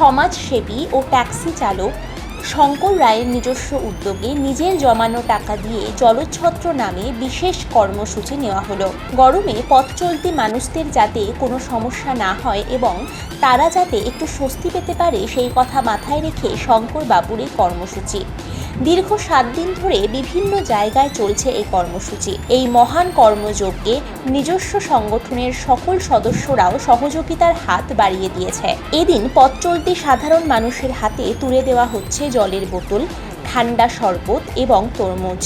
সমাজসেবী ও ট্যাক্সি চালক শঙ্কর রায়ের নিজস্ব উদ্যোগে নিজের জমানো টাকা দিয়ে জলছত্র নামে বিশেষ কর্মসূচি নেওয়া হলো। গরমে পথ চলতি মানুষদের যাতে কোনো সমস্যা না হয় এবং তারা যাতে একটু স্বস্তি পেতে পারে সেই কথা মাথায় রেখে শঙ্কর বাবুর এই কর্মসূচি। দীর্ঘ সাত দিন ধরে বিভিন্ন জায়গায় চলছে এই কর্মসূচি। এই মহান কর্মযজ্ঞে নিজস্ব সংগঠনের সকল সদস্যরাও সহযোগিতার হাত বাড়িয়ে দিয়েছে। এদিন পথ চলতি সাধারণ মানুষের হাতে তুলে দেওয়া হচ্ছে জলের বোতল, ঠান্ডা শরবত এবং তরমুজ।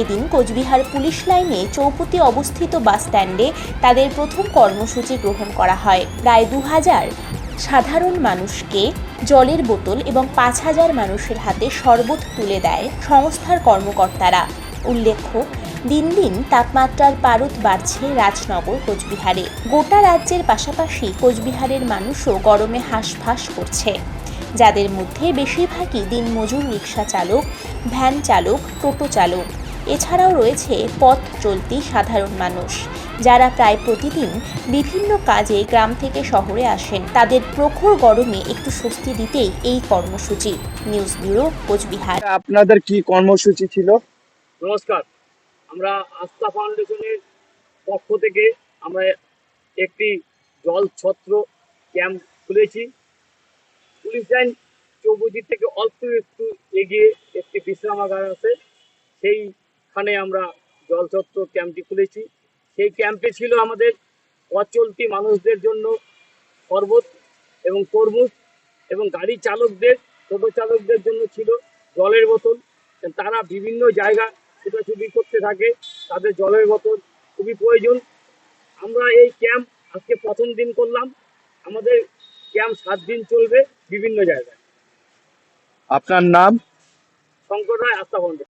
এদিন কোচবিহার পুলিশ লাইনে চৌপতি অবস্থিত বাস স্ট্যান্ডে তাদের প্রথম কর্মসূচি গ্রহণ করা হয়। প্রায় দু হাজার সাধারণ মানুষকে জলের বোতল এবং পাঁচ হাজার মানুষের হাতে শরবত তুলে দেয় সংস্থার কর্মকর্তারা। উল্লেখ্য, দিন দিন তাপমাত্রার পারদ বাড়ছে রাজনগর, কোচবিহারে। গোটা রাজ্যের পাশাপাশি কোচবিহারের মানুষও গরমে হাঁসফাঁস করছে। যাদের মধ্যে বেশিরভাগই দিনমজুর রিক্সা চালক, ভ্যান চালক, টোটো চালক। এছাড়াও রয়েছে পথ চলতি সাধারণ মানুষ যারা প্রায় প্রতিদিন বিভিন্ন কাজে গ্রাম থেকে শহরে আসেন। তাদের প্রখর গরমে একটু স্বস্তি দিতেই এই কর্মসূচি। News bureau Cooch Behar. আপনাদের কি কর্মসূচি ছিল? নমস্কার। আমরা আস্থা ফাউন্ডেশনের পক্ষ থেকে আমরা একটি জল ছত্র ক্যাম্প খুলেছি। পুলিশ লাইন চৌবুজি থেকে অল্প একটু এগিয়ে একটি বিশ্রামাগার আছে। সেইখানে আমরা জল ছত্র ক্যাম্পটি খুলেছি। সেই ক্যাম্পে ছিল আমাদের অচলতি মানুষদের জন্য শরবত এবং তরমুজ এবং গাড়ি চালকদের টোটো চালকদের জন্য ছিল জলের বোতল। তারা বিভিন্ন জায়গা ছোটাছুটি করতে থাকে তাদের জলের বোতল খুবই প্রয়োজন। আমরা এই ক্যাম্প আজকে প্রথম দিন করলাম। আমাদের ক্যাম্প সাত দিন চলবে বিভিন্ন জায়গায়। আপনার নাম? শঙ্কর রায় আস্থা ফাউন্ডেশন